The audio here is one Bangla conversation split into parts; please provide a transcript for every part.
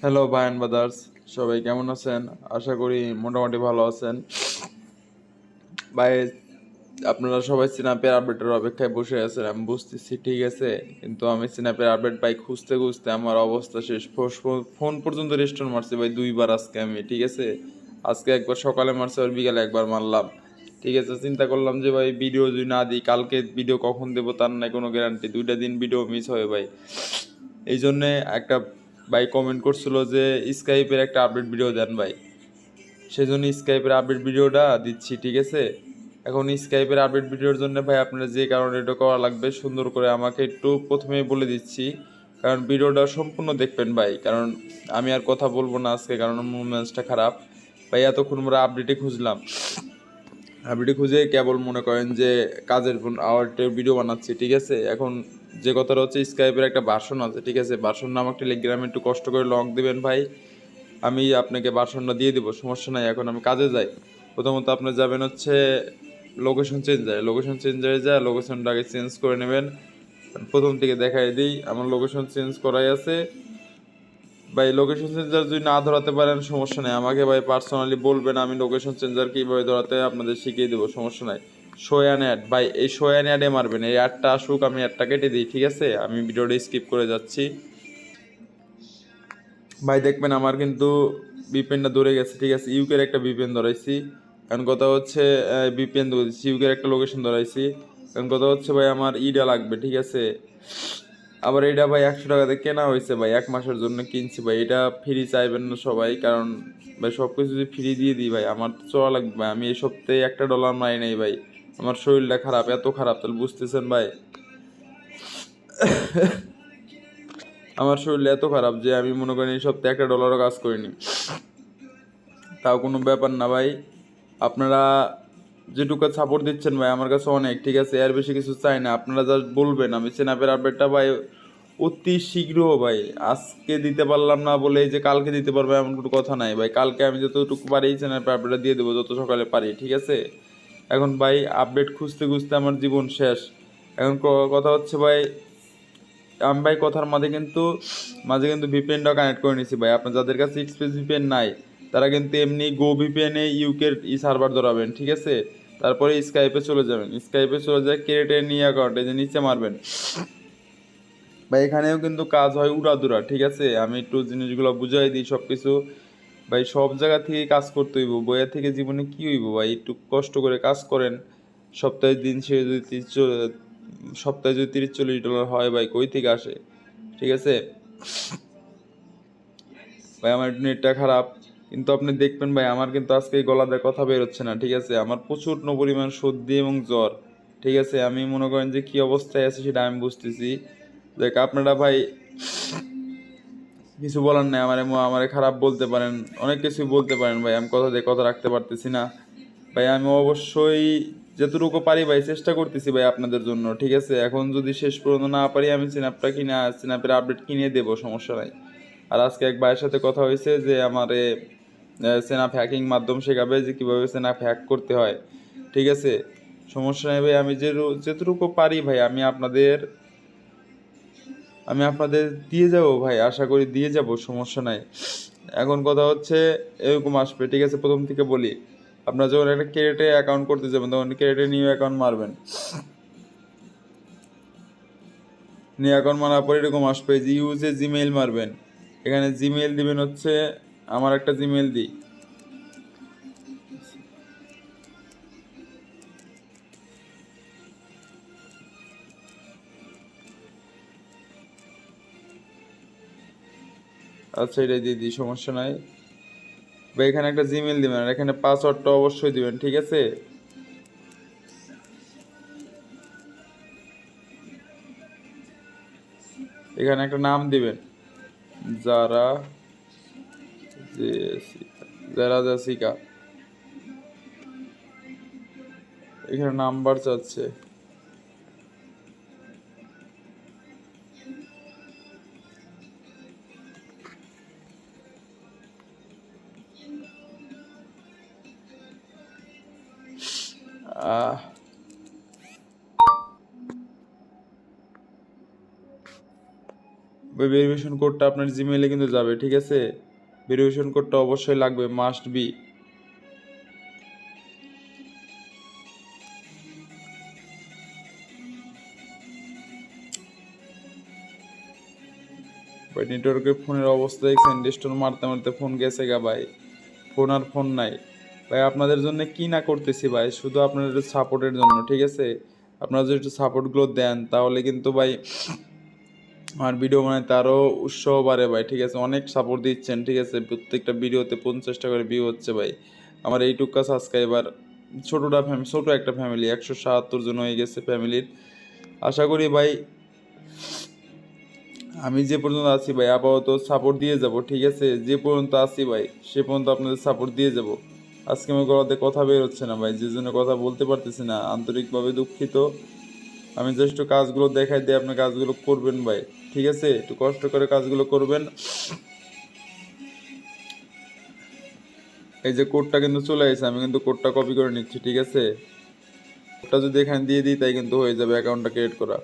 হ্যালো বায়ান বাদার্স সবাই কেমন আছেন? আশা করি মোটামুটি ভালো আছেন। ভাই, আপনারা সবাই সিনাপের আপডেটের অপেক্ষায় বসে আছেন, আমি বুঝতেছি, ঠিক আছে? কিন্তু আমি সিনাপের আপডেট ভাই খুঁজতে খুঁজতে আমার অবস্থা শেষ। ফোন- ফোন পর্যন্ত রেস্টোর মারছি ভাই, দুইবার আজকে আমি, ঠিক আছে? আজকে একবার সকালে মারছি, আর বিকালে একবার মারলাম। ঠিক আছে, চিন্তা করলাম যে ভাই ভিডিও যদি না দিই, কালকে ভিডিও কখন দেবো, তার নাই কোনো গ্যারান্টি দুইটা দিন ভিডিও মিস হয় ভাই। এই জন্যে একটা ভাই কমেন্ট করছিল যে স্কাইপের একটা আপডেট ভিডিও দেন ভাই। সেই জন্য স্কাইপের আপডেট ভিডিওটা দিচ্ছি, ঠিক আছে? এখন স্কাইপের আপডেট ভিডিওর জন্য ভাই আপনারা যে কারণে এটা করা লাগবে, সুন্দর করে আমাকে একটু প্রথমেই বলে দিচ্ছি। কারণ ভিডিওটা সম্পূর্ণ দেখবেন ভাই, কারণ আমি আর কথা বলব না আজকে, কারণ মুভমেন্টসটা খারাপ। ভাই, এতক্ষণ আমরা আপডেটে খুঁজলাম। আপডেটে খুঁজে কেবল মনে করেন যে, কাজের আওয়ারটের ভিডিও বানাচ্ছি, ঠিক আছে? এখন যে কথাটা হচ্ছে স্কাইপের একটা ভার্সন আছে, ঠিক আছে? ভার্সন নামক টেলিগ্রামে একটু কষ্ট করে লং দিবেন, ভাই। আমি আপনাকে ভার্সনটা দিয়ে দেবো, সমস্যা নাই, এখন আমি কাজে যাই। প্রথমত আপনি যাবেন হচ্ছে লোকেশন চেঞ্জারে লোকেশন চেঞ্জারে লোকেশনটা আগে চেঞ্জ করে নেবেন। প্রথম থেকে দেখাই দিই, আমার লোকেশন চেঞ্জ করাই আছে। ভাই লোকেশন চেঞ্জার যদি না ধরাতে পারেন, সমস্যা নেই। আমাকে ভাই পার্সোনালি বলবেন, আমি লোকেশন চেঞ্জার কীভাবে ধরাতে আপনাদের শিখিয়ে দেবো, সমস্যা নাই। সোয়ান অ্যাড ভাই, এই সোয়ান অ্যাডে মারবেন, এই অ্যাডটা আসুক, আমি অ্যাডটা কেটে দিই, ঠিক আছে? আমি ভিডিওটা স্কিপ করে যাচ্ছি। ভাই, দেখবেন আমার কিন্তু বিপেনটা ধরে গেছে, ঠিক আছে? ইউকের একটা বিপেন ধরাইছি। কারণ কথা হচ্ছে বিপিএন ধরেছি ইউকের একটা লোকেশন ধরাইছি। কারণ কথা হচ্ছে, ভাই, আমার ইডা লাগবে, ঠিক আছে? আবার এটা ভাই, একশো টাকাতে কেনা হয়েছে, ভাই, এক মাসের জন্য কিনছি, ভাই। এটা ফ্রি চাইবেন না সবাই, কারণ, ভাই সব কিছু যদি ফ্রি দিয়ে দিই, ভাই, আমার তো চলা লাগবে। আমি এই সপ্তাহে একটা ডলার মারি নাই, ভাই। আমার শরীরটা খারাপ, এত খারাপ, তাহলে বুঝতেছেন ভাই? আমার শরীর এত খারাপ যে আমি মনে করি এই সপ্তাহে একটা ডলারও কাজ করিনি। তাও কোনো ব্যাপার না ভাই। আপনারা যেটুকু সাপোর্ট দিচ্ছেন ভাই, আমার কাছে অনেক, ঠিক আছে? এর বেশি কিছু চাই না। আপনারা জাস্ট বলবেন, আমি সেনাপের আপডেটটা ভাই অতি শীঘ্র ভাই। আজকে দিতে পারলাম না বলে যে কালকে দিতে পারবে এমন কোনো কথা নাই ভাই। কালকে আমি যতটুকু পারি সেনাপের আপডেটটা দিয়ে দেবো, যত সকালে পারি, ঠিক আছে? এখন ভাই আপডেট খুঁজতে খুঁজতে আমার জীবন শেষ। এখন কথা হচ্ছে ভাই, আমি ভাই কথার মাঝে কিন্তু মাঝে কিন্তু ভিপিএনটাও কানেক্ট করে নিয়েছি ভাই। আপনার যাদের কাছে এক্সপ্রেস ভিপিএন নাই, তারা কিন্তু এমনি গো ভিপিএনে ইউকের ই সার্ভার ধরাবেন, ঠিক আছে? তারপরে স্কাইপে চলে যাবেন। স্কাইপে চলে যায় ক্রেডিটে নিয়ে অ্যাকাউন্টে যে নিচে মারবেন। ভাই এখানেও কিন্তু কাজ হয় উড়াদুরা, ঠিক আছে? আমি একটু জিনিসগুলো বুঝাই দিই সব কিছু ভাই, সব জায়গা থেকে কাজ করতে হইব। বইয়া থেকে জীবনে কি হইব ভাই? একটু কষ্ট করে কাজ করেন। সপ্তাহে দিন শেষে যদি সপ্তাহে যদি তিরিশ চল্লিশ ডলার হয় ভাই, কই থেকে আসে? ঠিক আছে? ভাই, আমার নেটটা খারাপ। কিন্তু আপনি দেখবেন ভাই, আমার কিন্তু আজকে গলাতে কথা বেরোচ্ছে না, ঠিক আছে? আমার প্রচুর পরিমাণ সর্দি এবং জ্বর, ঠিক আছে? আমি মনে করেন যে কি অবস্থায় আছে সেটা আমি বুঝতেছি। দেখ, আপনারা ভাই কিছু বলার নাই, আমার আমারে খারাপ বলতে পারেন, অনেক কিছু বলতে পারেন ভাই, আমি কথা দিয়ে কথা রাখতে পারতেছি না। ভাই, আমি অবশ্যই যতটুকু পারি ভাই, চেষ্টা করতেছি ভাই আপনাদের জন্য, ঠিক আছে? এখন যদি শেষ পর্যন্ত না পারি, আমি সিনাপটা কিনে সিনাপের আপডেট কিনে দেবো, সমস্যা নাই। আর আজকে এক ভাইয়ের সাথে কথা হয়েছে যে আমারে সেনাপ হ্যাকিং মাধ্যম শেখাবে যে কীভাবে সেনাপ হ্যাক করতে হয়, ঠিক আছে? সমস্যা নেই ভাই, আমি যে যেটুকু পারি ভাই, আমি আপনাদের আমি আপনাদের দিয়ে যাব ভাই, আশা করি দিয়ে যাব, সমস্যা নাই। এখন কথা হচ্ছে, এরকম আসবে, ঠিক আছে? প্রথম থেকে বলি, আপনারা যখন একটা ক্রেডিটে অ্যাকাউন্ট করতে যাবেন, তখন ক্রেডিটে নিউ অ্যাকাউন্ট মারবেন। নিউ অ্যাকাউন্ট মারার পর এরকম আসবে যে ইউজে জিমেইল মারবেন। এখানে জিমেইল দিবেন হচ্ছে, আমার একটা জিমেইল দিই। আচ্ছা এটা দিয়ে দিই, সমস্যা নাই। বা এখানে একটা জিমেল দিবেন, আর এখানে পাসওয়ার্ডটা অবশ্যই দিবেন, ঠিক আছে? এখানে একটা নাম দিবেন। যারা যারা জেসিকা এখানে নাম্বার চাচ্ছে। ওই ভেরিফিকেশন কোডটা আপনার জিমেইলে কিন্তু যাবে, ঠিক আছে? ভেরিফিকেশন কোডটা অবশ্যই লাগবে মাস্ট বি নেটওয়ার্কের ফোনের অবস্থা দেখছেন ডিস্টোর মারতে মারতে ফোন গেছে গা ভাই। ফোন আর ফোন নাই। ভাই আপনাদের জন্য কি না করতেছি ভাই? শুধু আপনাদের সাপোর্টের জন্য, ঠিক আছে? আপনারা যদি একটু সাপোর্টগুলো দেন, তাহলে কিন্তু ভাই আমার ভিডিও বানাইতে আরও উৎসাহ বাড়ে ভাই, ঠিক আছে? অনেক সাপোর্ট দিচ্ছেন, ঠিক আছে? প্রত্যেকটা ভিডিওতে পঞ্চাশটা করে ভিউ হচ্ছে ভাই। আমার এইটুকা সাবস্ক্রাইবার ছোটোটা ফ্যামিলি ছোটো একটা ফ্যামিলি একশো সাহাত্তর জন হয়ে গেছে ফ্যামিলির আশা করি ভাই, আমি যে পর্যন্ত আছি ভাই, আপাতত সাপোর্ট দিয়ে যাব, ঠিক আছে? যে পর্যন্ত আছি ভাই, সে পর্যন্ত আপনাদের সাপোর্ট দিয়ে যাব। আজকে আমার গলাতে কথা বের হচ্ছে না ভাই, যে জন্য কথা বলতে পারতেছি না, আন্তরিকভাবে দুঃখিত। আমি জাস্ট কাজগুলো দেখাই দিয়ে আপনি কাজগুলো করবেন ভাই, ঠিক আছে? একটু কষ্ট করে কাজগুলো করবেন। এই যে কোডটা কিন্তু চলে আসছে, আমি কিন্তু কোডটা কপি করে নিচ্ছি, ঠিক আছে? কোডটা যদি এখানে দিয়ে দিই, তাই কিন্তু হয়ে যাবে অ্যাকাউন্টটা ক্রিয়েট করা।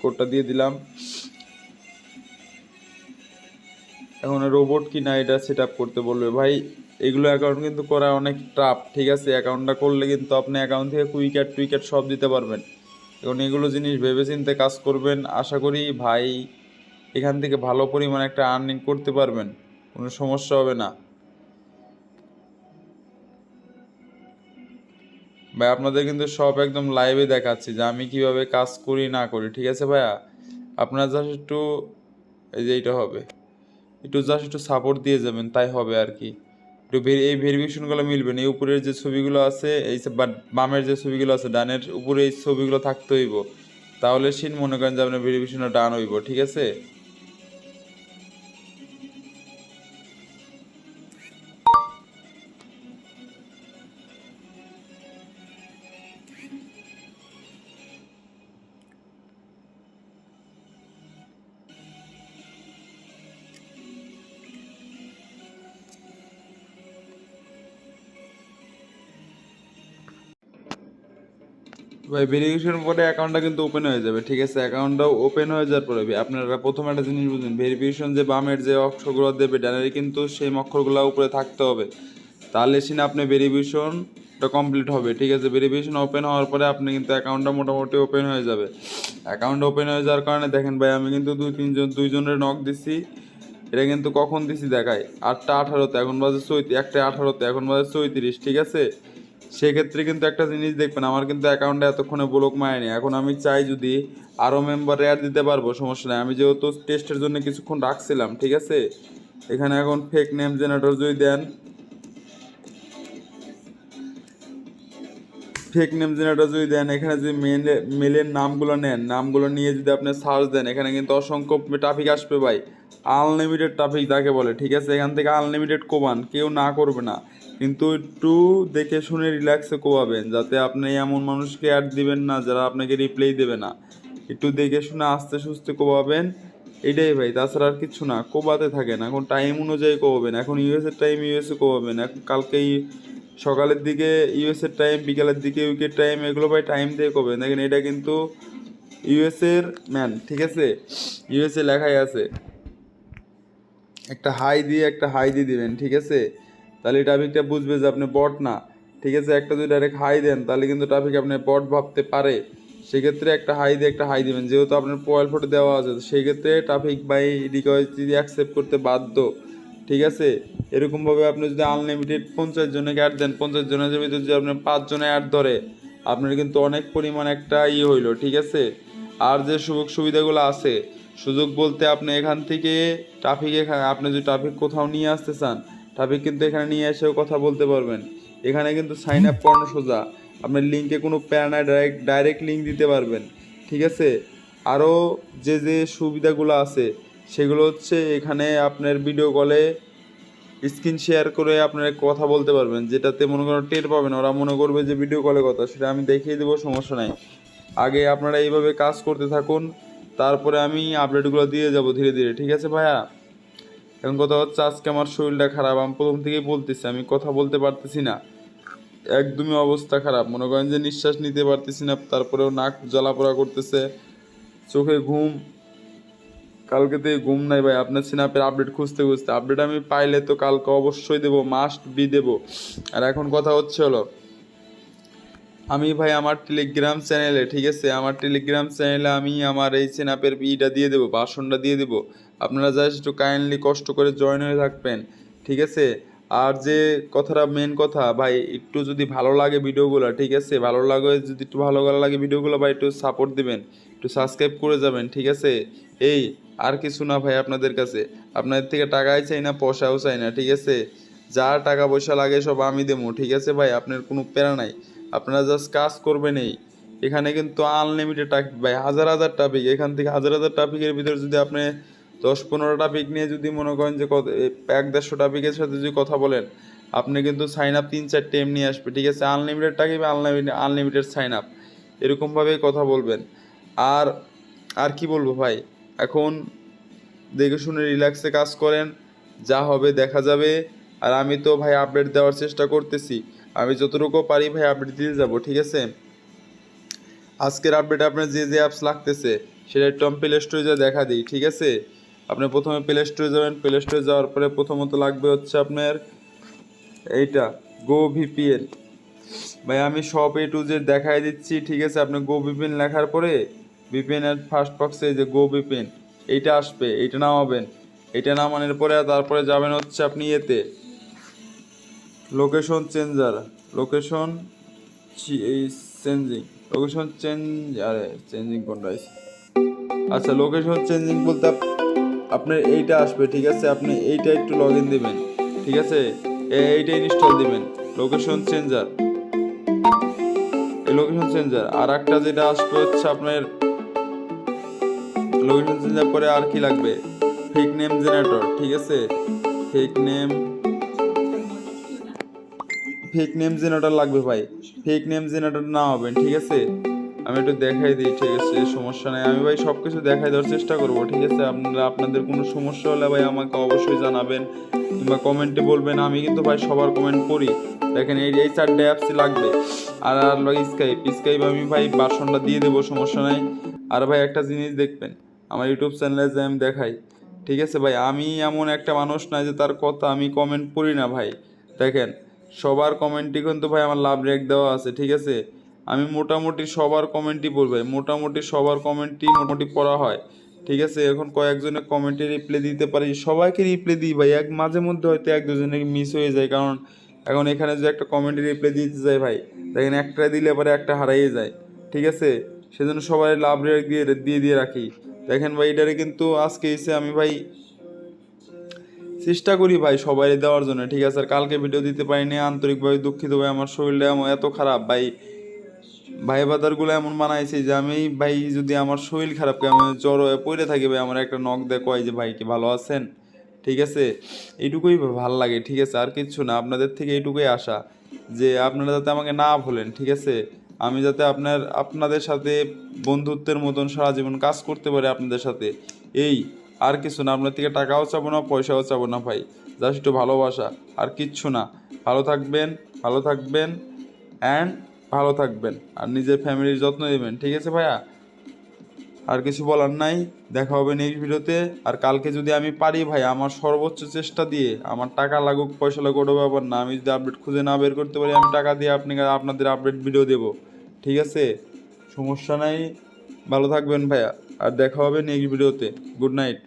কোডটা দিয়ে দিলাম। এখন রোবট কি না এটা সেট করতে বলবে। ভাই, এগুলো অ্যাকাউন্ট কিন্তু করা অনেক টাফ ঠিক আছে? অ্যাকাউন্টটা করলে কিন্তু আপনি অ্যাকাউন্ট থেকে কুইক্যাট টুইক্যাট সব দিতে পারবেন। এখন এগুলো জিনিস ভেবেচিন্তে কাজ করবেন, আশা করি ভাই এখান থেকে ভালো পরিমাণ একটা আর্নিং করতে পারবেন, কোনো সমস্যা হবে না। ভাই, আপনাদের কিন্তু সব একদম লাইভে দেখাচ্ছি যে আমি কীভাবে কাজ করি, না করি, ঠিক আছে ভাইয়া? আপনার জাস্ট একটু, এই যে এইটা হবে। একটু জাস্ট একটু সাপোর্ট দিয়ে যাবেন, তাই হবে আর কি একটু এই ভেরিফিকেশনগুলো মিলবে না, এই উপরের যে ছবিগুলো আছে, এই বামের যে ছবিগুলো আছে, ডানের উপরে এই ছবিগুলো থাকতে হইব তাহলে সিন মনে করেন যে আপনার ভেরিফিকেশনটা ডান হইব, ঠিক আছে? ভাই ভেরিফিকেশন পরে অ্যাকাউন্টটা কিন্তু ওপেন হয়ে যাবে, ঠিক আছে? অ্যাকাউন্টটাও ওপেন হয়ে যাওয়ার পরে আপনারা প্রথম একটা জিনিস বুঝুন ভেরিফিকেশন যে বামের যে অক্ষরগুলো দেবে, ডানের কিন্তু সেই অক্ষরগুলো উপরে থাকতে হবে। তাহলে সিনে আপনি ভেরিফিকেশনটা কমপ্লিট হবে, ঠিক আছে? ভেরিফিকেশন ওপেন হওয়ার পরে আপনি কিন্তু অ্যাকাউন্টটা মোটামুটি ওপেন হয়ে যাবে। অ্যাকাউন্ট ওপেন হয়ে যাওয়ার কারণে দেখেন ভাই, আমি কিন্তু দুই, তিনজন, দুইজনের নক দিছি। এটা কিন্তু কখন দিছি দেখায় আটটা আঠারোতে, এখন বাজে চৈত্রিশ একটা আঠারোতে, এখন বাজে চৌত্রিশ, ঠিক আছে? সেক্ষেত্রে কিন্তু একটা জিনিস দেখবেন, আমার কিন্তু অ্যাকাউন্টে এতক্ষণে ব্লক মারেনি। এখন আমি চাই যদি আরও মেম্বার অ্যাড দিতে পারব, সমস্যা নেই। আমি যেহেতু টেস্টের জন্য কিছুক্ষণ রাখছিলাম, ঠিক আছে? এখানে এখন ফেক নেম জেনারেটর যদি দেন ফেক নেম জেনারেটর যদি দেন, এখানে যদি মেল মেলের নামগুলো নেন, নামগুলো নিয়ে যদি আপনি সার্চ দেন, এখানে কিন্তু অসংখ্য ট্রাফিক আসবে ভাই। আনলিমিটেড ট্রাফিক তাকে বলে, ঠিক আছে? এখান থেকে আনলিমিটেড কোবান কেউ না করবে না। কিন্তু একটু দেখে শুনে রিল্যাক্সে কোবাবেন, যাতে আপনি এমন মানুষকে অ্যাড দিবেন না যারা আপনাকে রিপ্লাই দেবে না। একটু দেখে শুনে আস্তে সুস্তে কোবাবেন, এটাই ভাই, তাছাড়া আর কিছু না, কোবাতে থাকেন। এখন টাইম অনুযায়ী কোবাবেন, এখন ইউএসের টাইম ইউএসএ কোবাবেন, এখন কালকেই সকালের দিকে ইউএসের টাইম বিকালের দিকে উইকেট টাইম এগুলো ভাই টাইম দিয়ে করবেন দেখেন, এটা কিন্তু ইউএসএর ম্যান ঠিক আছে? ইউএসএ লেখাই আছে, একটা হাই দিয়ে একটা হাই দিয়ে দিবেন, ঠিক আছে? তাহলে ট্রাফিকটা বুঝবে যে আপনি বট না। ঠিক আছে, একটা যদি ডাইরেক্ট হাই দেন, তাহলে কিন্তু ট্রাফিক আপনি বট ভাবতে পারে। সেক্ষেত্রে একটা হাই দিয়ে একটা হাই দিবেন। যেহেতু আপনার প্রোফাইল ফটো দেওয়া আছে সেই ট্রাফিক বাই রিকোয়েস্ট যদি অ্যাকসেপ্ট করতে বাধ্য, ঠিক আছে? এরকমভাবে আপনি যদি আনলিমিটেড পঞ্চাশ জনকে অ্যাড দেন, পঞ্চাশ জনের ভিতরে যদি আপনার পাঁচজনে অ্যাড ধরে, আপনার কিন্তু অনেক পরিমাণ একটা ইয়ে হইল, ঠিক আছে? আর যে সুযোগ সুবিধাগুলো আছে, সুযোগ বলতে আপনি এখান থেকে ট্রাফিক এখানে, আপনি যদি ট্রাফিক কোথাও নিয়ে আসতে চান ট্রাফিক কিন্তু এখানে নিয়ে এসেও কথা বলতে পারবেন। এখানে কিন্তু সাইন আপ করানো সোজা। আপনার লিঙ্কে কোনো প্যারানায় ডাইরেক্ট ডাইরেক্ট লিঙ্ক দিতে পারবেন। ঠিক আছে? আরও যে যে সুবিধাগুলো আছে, সেগুলো হচ্ছে এখানে আপনার ভিডিও কলে স্ক্রিন শেয়ার করে আপনারা কথা বলতে পারবেন। যেটাতে মনে করেন টের পাবেন, ওরা মনে করবে যে ভিডিও কলে কথা, সেটা আমি দেখিয়ে দেবো, সমস্যা নাই। আগে আপনারা এইভাবে কাজ করতে থাকুন, তারপরে আমি আপডেটগুলো দিয়ে যাব ধীরে ধীরে। ঠিক আছে ভাইয়া? এখন কথা হচ্ছে আজকে আমার শরীরটা খারাপ। আমি প্রথম থেকেই বলতেছি, আমি কথা বলতে পারতেছি না। একদমই অবস্থা খারাপ। মনে করেন যে নিঃশ্বাস নিতে পারতেছি না, তারপরেও নাক জ্বালাপোড়া করতেছে, চোখে ঘুম। কালকে থেকে ঘুম নাই ভাই। আপনার সিনাপের আপডেট খুঁজতে খুঁজতে। আপডেট আমি পাইলে তো কালকে অবশ্যই দেবো মাস্ট বি দেবো। আর এখন কথা হচ্ছে হলো, আমি ভাই আমার টেলিগ্রাম চ্যানেলে ঠিক আছে? আমার টেলিগ্রাম চ্যানেলে আমি আমার এই সিনাপের ইটা দিয়ে দেবো, বাসনটা দিয়ে দেবো। আপনারা জাস্ট একটু কাইন্ডলি কষ্ট করে জয়েন হয়ে থাকবেন, ঠিক আছে? আর যে কথাটা মেন কথা, ভাই, একটু যদি ভালো লাগে ভিডিওগুলো, ঠিক আছে? ভালো লাগে, যদি একটু ভালো ভালো লাগে ভিডিওগুলো, ভাই, একটু সাপোর্ট দিবেন, একটু সাবস্ক্রাইব করে যাবেন, ঠিক আছে? এই, আর কিছু না, ভাই, আপনাদের কাছে। আপনাদের থেকে টাকাই চাই না, পয়সাও চাই না, ঠিক আছে? যা টাকা পয়সা লাগে, সব আমি দেবো, ঠিক আছে, ভাই? আপনার কোনো প্যারা নাই। আপনারা জাস্ট কাজ করবেন এই। এখানে কিন্তু আনলিমিটেড টপিক ভাই, হাজার হাজার টপিক এখান থেকে হাজার হাজার টপিকের ভিতরে যদি আপনি দশ পনেরো টপিক নিয়ে যদি মনে করেন যে কত এক দেড়শো টপিকের সাথে যদি কথা বলেন, আপনি কিন্তু সাইন আপ তিন চারটে এমনি আসবে, ঠিক আছে? আনলিমিটেড টাকিবে আনলিমিটেড আনলিমিটেড সাইন আপ এরকমভাবেই কথা বলবেন। আর আর কি বলব ভাই? এখন দেখে শুনে রিল্যাক্সে কাজ করেন, যা হবে দেখা যাবে। আর আমি তো ভাই আপডেট দেওয়ার চেষ্টা করতেছি। আমি যতটুকু পারি ভাই আপডেট দিয়ে যাব, ঠিক আছে? আজকের আপডেট আপনার যে যে অ্যাপস লাগতেছে, সেটা একটু আমি প্লে স্টোরে যা দেখা দিই, ঠিক আছে? আপনি প্রথমে প্লে স্টোরে যাবেন প্লে স্টোরে যাওয়ার পরে প্রথমত লাগবে হচ্ছে আপনার এইটা গো ভিপিএন ভাই, আমি সব এ টু জেড দেখাই দিচ্ছি, ঠিক আছে? আপনি গো ভিপিএন লেখার পরে ভিপিএন এর ফার্স্ট বক্সে যে গো ভিপিএন এইটা আসবে, এইটা নামাবেন। এইটা নামানোর পরে তারপরে যাবেন হচ্ছে আপনি এতে location changer location changing location change আরে চেঞ্জিং কোনটা আচ্ছা লোকেশন চেঞ্জিং বলতে আপনার এইটা আসবে, ঠিক আছে? আপনি এইটা একটু লগ ইন দেবেন, ঠিক আছে? এইটা ইনস্টল দিবেন লোকেশন চেঞ্জার এই লোকেশন চেঞ্জার আর একটা যেটা আসবে হচ্ছে আপনার লোকেশন চেঞ্জার পরে আর কি লাগবে? ফেক নেম জেনারেটর ঠিক আছে? Fake name fake name generator লাগবে ভাই। ফেক নেম জেনারেটর না হবেন, ঠিক আছে? আমি একটু দেখাই দিই, ঠিক আছে? সমস্যা নেই। আমি ভাই সব কিছু দেখাই দেওয়ার চেষ্টা করব, ঠিক আছে? আপনারা, আপনাদের কোনো সমস্যা হলে ভাই আমাকে অবশ্যই জানাবেন কিংবা কমেন্টে বলবেন। আমি কিন্তু ভাই সবার কমেন্ট পড়ি। দেখেন, এই এই চারটে অ্যাপসই লাগবে। আর আর লাগে স্কাইপ স্কাইপ আমি ভাই বাসনটা দিয়ে দেবো, সমস্যা নাই। আর ভাই একটা জিনিস দেখবেন, আমার ইউটিউব চ্যানেলে যে আমি দেখাই, ঠিক আছে ভাই? আমি এমন একটা মানুষ না যে তার কথা আমি কমেন্ট পড়ি না ভাই। দেখেন, সবার কমেন্টই কিন্তু ভাই আমার লাভ রেক দেওয়া আছে, ঠিক আছে? আমি মোটামুটি সবার কমেন্টই পড়বে মোটামুটি সবার কমেন্টই মোটামুটি পড়া হয়। ঠিক আছে, এখন কয়েকজনের কমেন্টে রিপ্লাই দিতে পারি। সবাইকে রিপ্লাই দিই ভাই, এক মাঝে মধ্যে হয়তো এক দুজনের মিস হয়ে যায়। কারণ এখন এখানে যে একটা কমেন্টে রিপ্লাই দিতে যায় ভাই, দেখেন একটা দিলে পরে একটা হারাইয়ে যায়। ঠিক আছে, সেজন্য সবাই লাভ রেক দিয়ে দিয়ে দিয়ে রাখি। দেখেন ভাই, এটারে কিন্তু আজকে এসে আমি ভাই চেষ্টা করি ভাই সবাই দেওয়ার জন্য। ঠিক আছে, আর কালকে ভিডিও দিতে পারিনি, আন্তরিকভাবে দুঃখিত ভাই, আমার শরীরটা এত খারাপ ভাই। ভাই বাদারগুলো এমন মানাইছে যে আমি, ভাই যদি আমার শরীর খারাপ আমি জ্বর হয়ে পড়ে থাকি, ভাই আমার একটা নখ দেয় কয় যে, ভাই কি ভালো আছেন? ঠিক আছে? এইটুকুই ভালো লাগে, ঠিক আছে? আর কিচ্ছু না, আপনাদের থেকে এইটুকুই আশা যে আপনারা যাতে আমাকে না ভুলেন, ঠিক আছে? আমি যাতে আপনার, আপনাদের সাথে বন্ধুত্বের মতন সারা জীবন কাজ করতে পারি আপনাদের সাথে। এই, আর কিছু না, আপনার থেকে টাকাও চাবো না, পয়সাও চাবো না, ভাই। জাস্ট একটু ভালোবাসা, আর কিচ্ছু না। ভালো থাকবেন ভালো থাকবেন অ্যান্ড ভালো থাকবেন আর নিজের ফ্যামিলির যত্ন নেবেন। ঠিক আছে ভাইয়া? আর কিছু বলার নাই, দেখা হবে নেক্সট ভিডিওতে। আর কালকে যদি আমি পারি ভাই আমার সর্বোচ্চ চেষ্টা দিয়ে, আমার টাকা লাগুক, পয়সা লাগুক, ওটা ব্যাপার না। আমি যদি আপডেট খুঁজে না বের করতে পারি, আমি টাকা দিয়ে আপনি আপনাদের আপডেট ভিডিও দেবো। ঠিক আছে? সমস্যা নাই। ভালো থাকবেন ভাইয়া। আর দেখা হবে নেক্সট ভিডিওতে। Good night